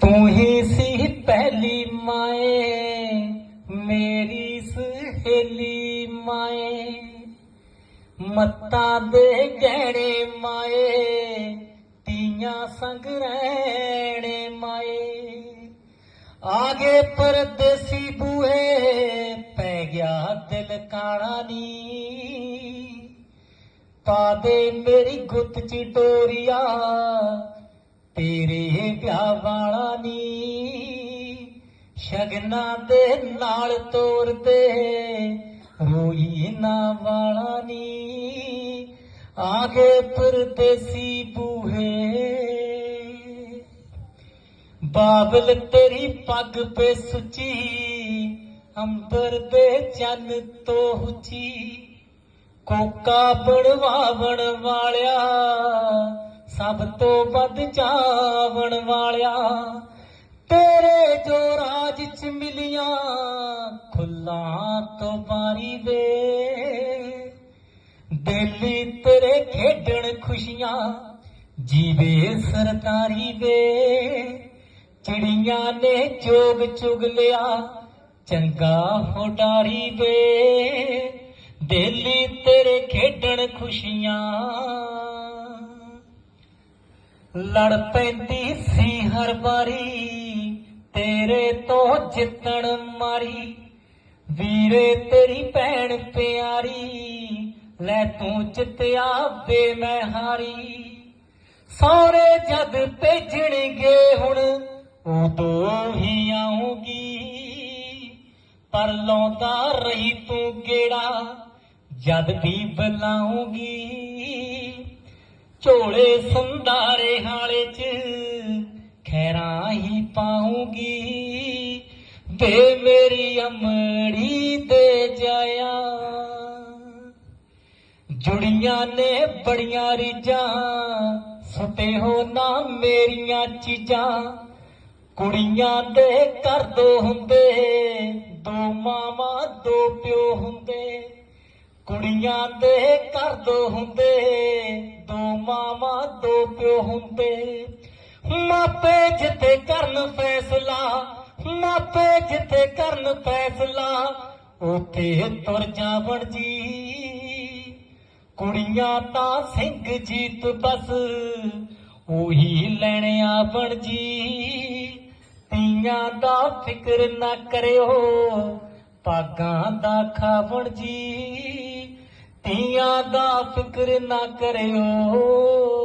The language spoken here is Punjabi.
ਤੂੰ ਹੀ ਸੀ ਪਹਿਲੀ ਮਾਏ ਮੇਰੀ ਸਹੇਲੀ ਮਾਏ ਮੱਤਾ ਦੇ ਗਹਿਣੇ ਮਾਏ ਤੀਆਂ ਸੰਗ ਰਹਿਣੇ ਮਾਏ ਆਗੇ ਪਰਦੇਸੀ ਬੂਹੇ ਪੈ ਗਿਆ ਦਿਲ ਕਾਣਾ ਨੀ ਪਾ ਦੇ ਮੇਰੀ ਗੁੱਤ ਚ ਡੋਰੀਆ ਤੇਰੇ ਵਿਆਹ ਵਾਲਾ ਨੀ। ਸ਼ਗਨਾ ਦੇ ਨਾਲ ਤੋਰਦੇ ਰੋਈ ਨਾ ਵਾਲਾ ਨੀ। ਆਗੇ ਪਰਦੇਸੀ ਬੂਹੇ। ਬਾਬਲ ਤੇਰੀ ਪੱਗ ਪੇ ਸੁਚੀ ਅੰਬਰ ਦੇ ਚੰਨ ਤੋਂ ਉੱਚੀ। ਕੋਕਾ ਬਣਵਾਵਣ ਵਾਲਿਆ ਸਭ ਤੋਂ ਵੱਧ ਚਾਵਣ ਵਾਲਿਆ, ਤੇਰੇ ਜੋ ਰਾਜ ਚ ਮਿਲੀਆਂ ਖੁੱਲਾਂ ਤੋਂ ਬਾਰੀ ਵੇ ਦਿੱਲੀ ਤੇਰੇ ਖੇਡਣ ਖੁਸ਼ੀਆਂ ਜੀਵੇ ਸਰਦਾਰੀ ਵੇ ਚਿੜੀਆਂ ਨੇ ਜੋਗ ਚੁਗ ਲਿਆ, ਚੰਗਾ ਹੋਡਾਰੀ ਵੇ ਦਿੱਲੀ ਤੇਰੇ ਖੇਡਣ ਖੁਸ਼ੀਆਂ ਲੜ ਪੈਂਦੀ ਸੀ ਹਰ ਵਾਰੀ, ਤੇਰੇ ਤੋਂ ਜਿੱਤਣ ਮਾਰੀ। ਵੀਰੇ, ਤੇਰੀ ਭੈਣ ਪਿਆਰੀ, ਲੈ ਤੂੰ ਜਿੱਤਿਆ ਵੇ ਮੈਂ ਹਾਰੀ। ਸਹੁਰੇ ਜਦ ਭੇਜਣਗੇ ਹੁਣ ਉਦੋਂ ਹੀ ਆਉਂਗੀ ਪਰ ਲਾਉਂਦਾ ਰਹੀ ਤੂੰ ਗੇੜਾ, ਜਦ ਵੀ ਬੁਲਾਉਂਗੀ ਝੋਲੇ ਸੰਦਾਰੇ ਪਾਉਂਗੀ। ਵੇ ਮੇਰੀ ਅਮੜੀ ਦੇ ਜਾਇਆ। ਜੁੜੀਆਂ ਨੇ ਬੜੀਆਂ ਰੀਜਾਂ ਸੁਤੇ ਹੋ ਨਾ ਮੇਰੀਆਂ ਚੀਜ਼ਾਂ। ਕੁੜੀਆਂ ਦੇ ਘਰ ਦੋ ਹੁੰਦੇ, ਦੋ ਮਾਵਾਂ, ਦੋ ਪਿਓ ਹੁੰਦੇ। ਕੁੜੀਆਂ ਦੇ ਘਰ ਦੋ ਹੁੰਦੇ, ਦੋ ਮਾਵਾਂ, ਦੋ ਪਿਓ ਹੁੰਦੇ। ਮਾਪੇ ਜਿੱਥੇ ਕਰਨ ਫੈਸਲਾ ਮਾਪੇ ਜਿੱਥੇ ਕਰਨ ਫੈਸਲਾ। ਉਥੇ ਤੁਰ ਜਾਵਣ ਜੀ, ਕੁੜੀਆਂ ਤਾਂ ਸਿੰਘ ਜੀਤ ਬਸ। ਉਹੀ ਲੈਣ ਆਵਣ ਜੀ, ਤੀਆਂ ਦਾ ਫਿਕਰ ਨਾ ਕਰਿਓ ਪਾਗਾਂ ਦਾ ਖਾਵਣ ਜੀ, ਤੀਆਂ ਦਾ ਫਿਕਰ ਨਾ ਕਰਿਓ।